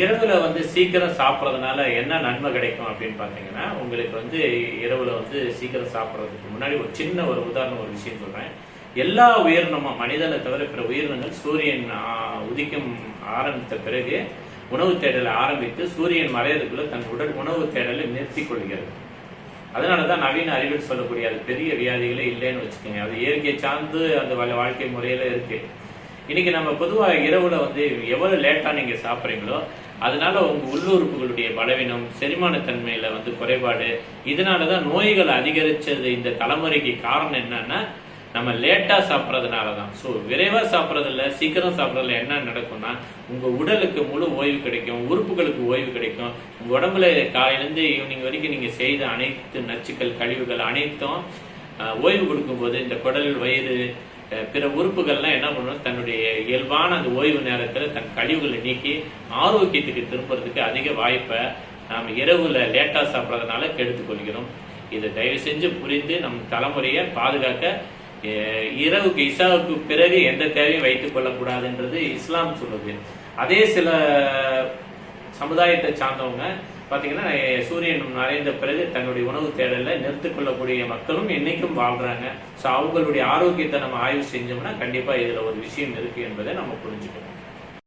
இரவுல வந்து சீக்கிரம் சாப்பிட்றதுனால என்ன நன்மை கிடைக்கும் அப்படின்னு பார்த்தீங்கன்னா உங்களுக்கு வந்து இரவுல வந்து சீக்கிரம் சாப்பிட்றதுக்கு முன்னாடி ஒரு சின்ன ஒரு உதாரணம் ஒரு விஷயம் சொல்றேன். எல்லா உயிரினமும் மனிதனை தவிர பிற உயிரினங்கள் சூரியன் உதிக்கும் ஆரம்பித்த பிறகு உணவு தேடலை ஆரம்பித்து சூரியன் மறையறதுக்குள்ள தன் உடல் உணவு தேடலை நிறுத்தி கொள்கிறது. அதனாலதான் நவீன அறிவில் சொல்லக்கூடிய அது பெரிய வியாதிகளே இல்லைன்னு வச்சுக்கோங்க. அது இயற்கை சார்ந்து அந்த வாழ்க்கை முறையில இருக்கு. இன்னைக்கு நம்ம பொதுவாக இரவுல வந்து எவ்வளவு லேட்டா நீங்க சாப்பிட்றீங்களோ அதனால உங்க உள்ளுறுப்புகளுடைய பலவீனம் செரிமானத்தன்மையில வந்து குறைபாடு இதனாலதான் நோய்கள் அதிகரிச்சது இந்த தலைமுறைக்கு காரணம் என்னன்னா நம்ம லேட்டா சாப்பிட்றதுனால தான் ஸோ விரைவாக சாப்பிட்றதுல சீக்கிரம் சாப்பிட்றதுல என்ன நடக்கும்னா உங்க உடலுக்கு முழு ஓய்வு கிடைக்கும் உறுப்புகளுக்கு ஓய்வு கிடைக்கும். உங்க உடம்புல காலையிலேருந்து ஈவினிங் வரைக்கும் நீங்க செய்த அனைத்து நச்சுக்கள் கழிவுகள் அனைத்தும் ஓய்வு கொடுக்கும்போது இந்த குடல் வயிறு பிற உறுப்புகள்லாம் என்ன பண்ணணும் தன்னுடைய இயல்பான அந்த ஓய்வு நேரத்தில் தன் கழிவுகளை நீக்கி ஆரோக்கியத்துக்கு திரும்புறதுக்கு அதிக வாய்ப்பை நாம் இரவுல லேட்டா சாப்பிட்றதுனால கெடுத்துக்கொள்கிறோம் இதை தயவு செஞ்சு புரிந்து நம் தலைமுறையை பாதுகாக்க இரவுக்கு இசாவுக்கு பிறகு எந்த தேவையும் வைத்துக் கொள்ளக்கூடாதுன்றது இஸ்லாம் சொல்லுது. அதே சில சமுதாயத்தை சார்ந்தவங்க பாத்தீங்கன்னா சூரியன் மறைந்த பிறகு தன்னுடைய உணவு தேடலில் நிறுத்திக் கொள்ளக்கூடிய மக்களும் என்றைக்கும் வாழ்றாங்க. ஸோ அவங்களுடைய ஆரோக்கியத்தை நம்ம ஆய்வு செஞ்சோம்னா கண்டிப்பா இதுல ஒரு விஷயம் இருக்கு என்பதை நம்ம புரிஞ்சுக்கணும்.